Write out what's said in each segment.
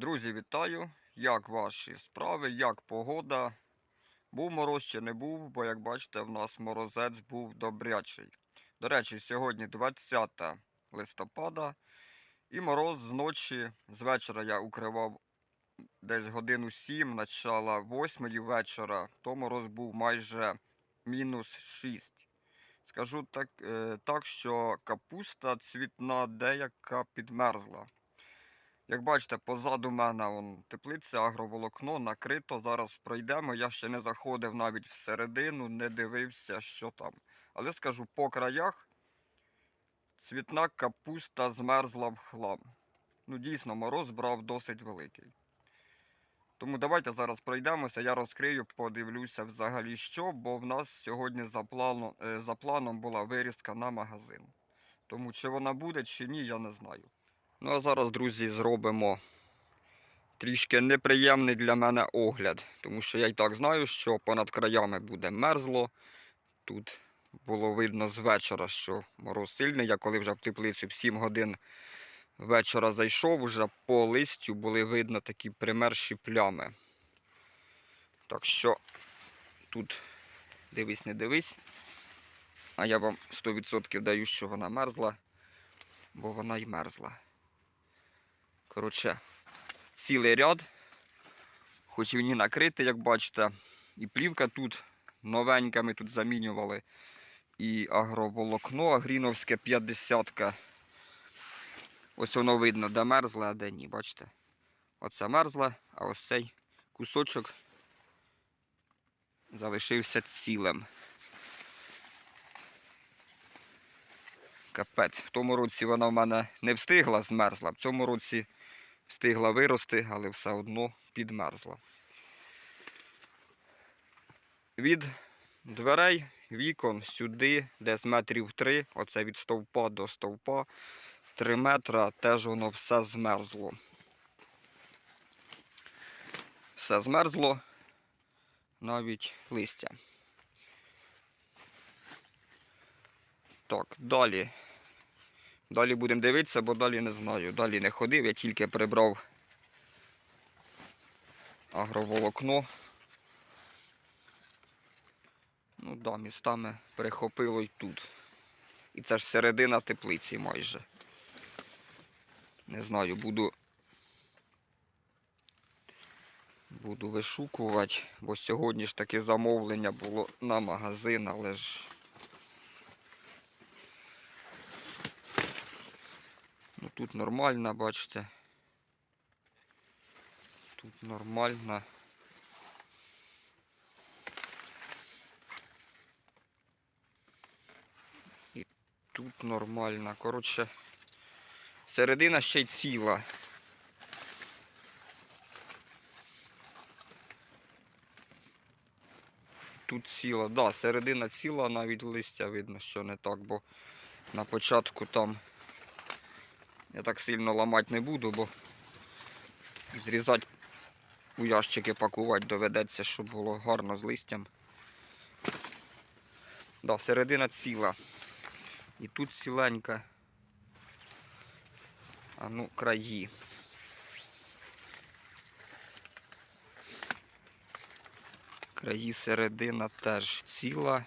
Друзі, вітаю! Як ваші справи, як погода? Був мороз чи не був, бо як бачите, в нас морозець був добрячий. До речі, сьогодні 20 листопада, і мороз зночі, з вечора я укривав десь годину 7, начала 8 вечора, то мороз був майже мінус 6. Скажу так, е, так, що капуста цвітна деяка підмерзла. Як бачите, позаду мене вон, теплиця, агроволокно накрито. Зараз пройдемо. Я ще не заходив навіть всередину, не дивився, що там. Але скажу, по краях цвітна капуста змерзла в хлам. Ну, дійсно, мороз брав досить великий. Тому давайте зараз пройдемося, я розкрию, подивлюся взагалі що, бо в нас сьогодні за планом, е, за планом була вирізка на магазин. Тому чи вона буде, чи ні, я не знаю. Ну а зараз, друзі, зробимо трішки неприємний для мене огляд, тому що я й так знаю, що понад краями буде мерзло. Тут було видно з вечора, що мороз сильний. Я коли вже в теплицю в 7 годин вечора зайшов, вже по листю були видно такі примерші плями. Так що тут дивись, не дивись. А я вам 100% даю, що вона мерзла, бо вона й мерзла. Коротше, цілий ряд, хоч і він і накритий, як бачите, і плівка тут новенька, ми тут замінювали. І агроволокно, агріновське 50. -ка. Ось воно видно, де мерзле, а де ні, бачите? Оце мерзле, а ось цей кусочок залишився цілим. Капець, в тому році вона в мене не встигла змерзла, в цьому році встигла вирости, але все одно підмерзла. Від дверей, вікон сюди, десь метрів три, оце від стовпа до стовпа, 3 метра, теж воно все змерзло. Все змерзло, навіть листя. Так, далі. Далі будемо дивитися, бо далі не знаю. Далі не ходив, я тільки прибрав агроволокно. Ну да, містами перехопило й тут. І це ж середина теплиці майже. Не знаю, буду. Буду вишукувати, бо сьогодні ж таке замовлення було на магазин, але ж тут нормально, бачите. Тут нормально. І тут нормально. Коротше, середина ще й ціла. Тут ціла, да, середина ціла, навіть листя видно, що не так, бо на початку там я так сильно ламати не буду, бо зрізати у ящики пакувати доведеться, щоб було гарно з листям. Да, середина ціла. І тут ціленька. А ну, краї. Краї середина теж ціла.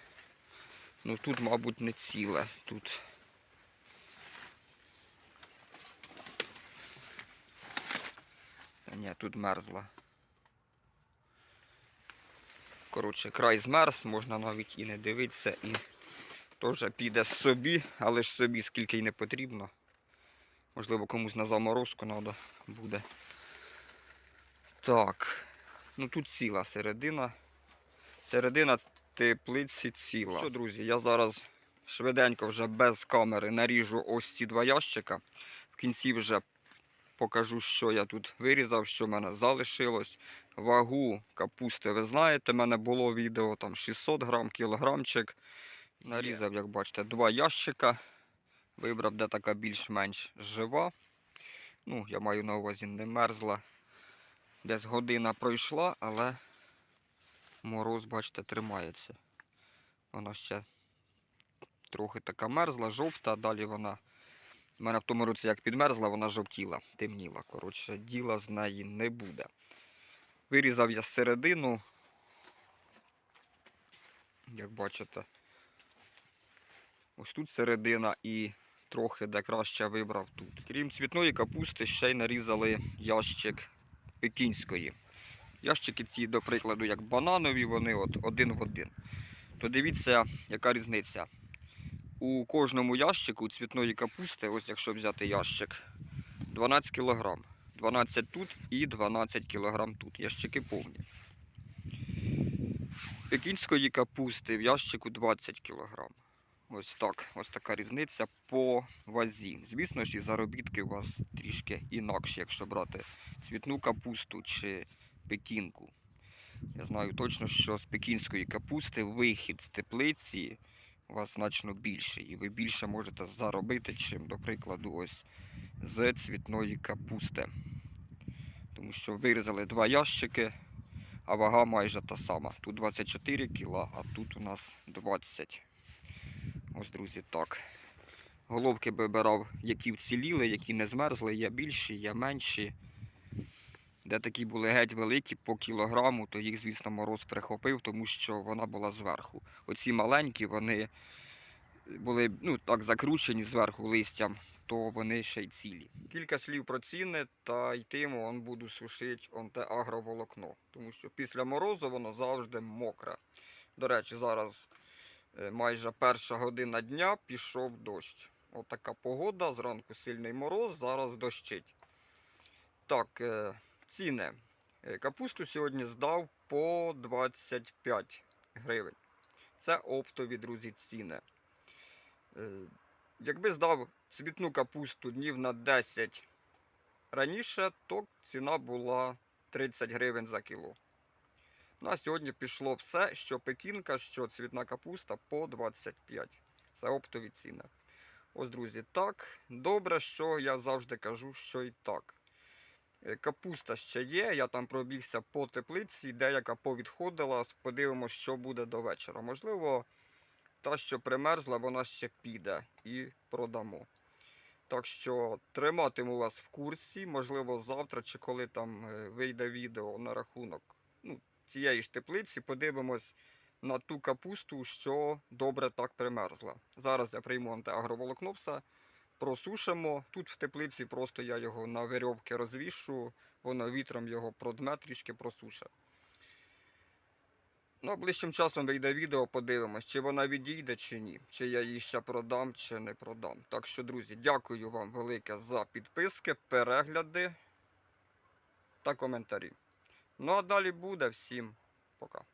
Ну тут, мабуть, не ціла. Тут ні, тут мерзла. Коротше, край змерз, можна навіть і не дивитися, і теж піде собі, але ж собі скільки й не потрібно. Можливо, комусь на заморозку треба буде. Так. Ну тут ціла середина. Середина теплиці ціла. Що, друзі, я зараз швиденько вже без камери наріжу ось ці два ящика. В кінці вже покажу, що я тут вирізав, що в мене залишилось. Вагу капусти, ви знаєте, в мене було відео там 600 грам, кілограмчик. Нарізав, як бачите, два ящика. Вибрав, де така більш-менш жива. Ну, я маю на увазі не мерзла. Десь година пройшла, але мороз, бачите, тримається. Вона ще трохи така мерзла, жовта, далі вона У мене в тому році як підмерзла, вона жовтіла, темніла. Коротше, діла з неї не буде. Вирізав я середину. Як бачите, ось тут середина і трохи де краще вибрав тут. Крім цвітної капусти, ще й нарізали ящик пекінської. Ящики ці, до прикладу, як бананові, вони от один в один. То дивіться, яка різниця. У кожному ящику цвітної капусти, ось якщо взяти ящик, 12 кг. 12 тут і 12 кг тут. Ящики повні. Пекінської капусти в ящику 20 кг. Ось так, ось така різниця по вазі. Звісно ж, і заробітки у вас трішки інакші, якщо брати цвітну капусту чи пекінку. Я знаю точно, що з пекінської капусти вихід з теплиці у вас значно більший. І ви більше можете заробити, чим, до прикладу, ось з цвітної капусти. Тому що вирізали два ящики, а вага майже та сама. Тут 24 кг, а тут у нас 20. Ось, друзі, так. Головки вибирав, які вціліли, які не змерзли, є більші, є менші. Де такі були геть великі по кілограму, то їх, звісно, мороз прихопив, тому що вона була зверху. Оці маленькі, вони були ну, так закручені зверху листям, то вони ще й цілі. Кілька слів про ціни та йтиму он буду сушити он те агроволокно, тому що після морозу воно завжди мокре. До речі, зараз е, майже перша година дня пішов дощ. Отака погода, зранку сильний мороз, зараз дощить. Так, е, ціни. Е, Капусту сьогодні здав по 25 гривень. Це оптові, друзі, ціни. Е, Якби здав цвітну капусту днів на 10 раніше, то ціна була 30 гривень за кіло. На сьогодні пішло все, що пекінка, що цвітна капуста по 25. Це оптові ціни. Ось, друзі, так. Добре, що я завжди кажу, що і так. Е, Капуста ще є, я там пробігся по теплиці, деяка повідходила, подивимося, що буде до вечора. Можливо, та, що примерзла, вона ще піде і продамо. Так що триматиму вас в курсі, можливо, завтра чи коли там е, вийде відео на рахунок ну, цієї ж теплиці, подивимось на ту капусту, що добре так примерзла. Зараз я прийму антиагроволокно все, просушимо. Тут в теплиці просто я його на верьовки розвішу, воно вітром його продме, трішки просуше. Ну, ближчим часом вийде відео, подивимось, чи вона відійде, чи ні. Чи я її ще продам, чи не продам. Так що, друзі, дякую вам велике за підписки, перегляди та коментарі. Ну а далі буде. Всім пока.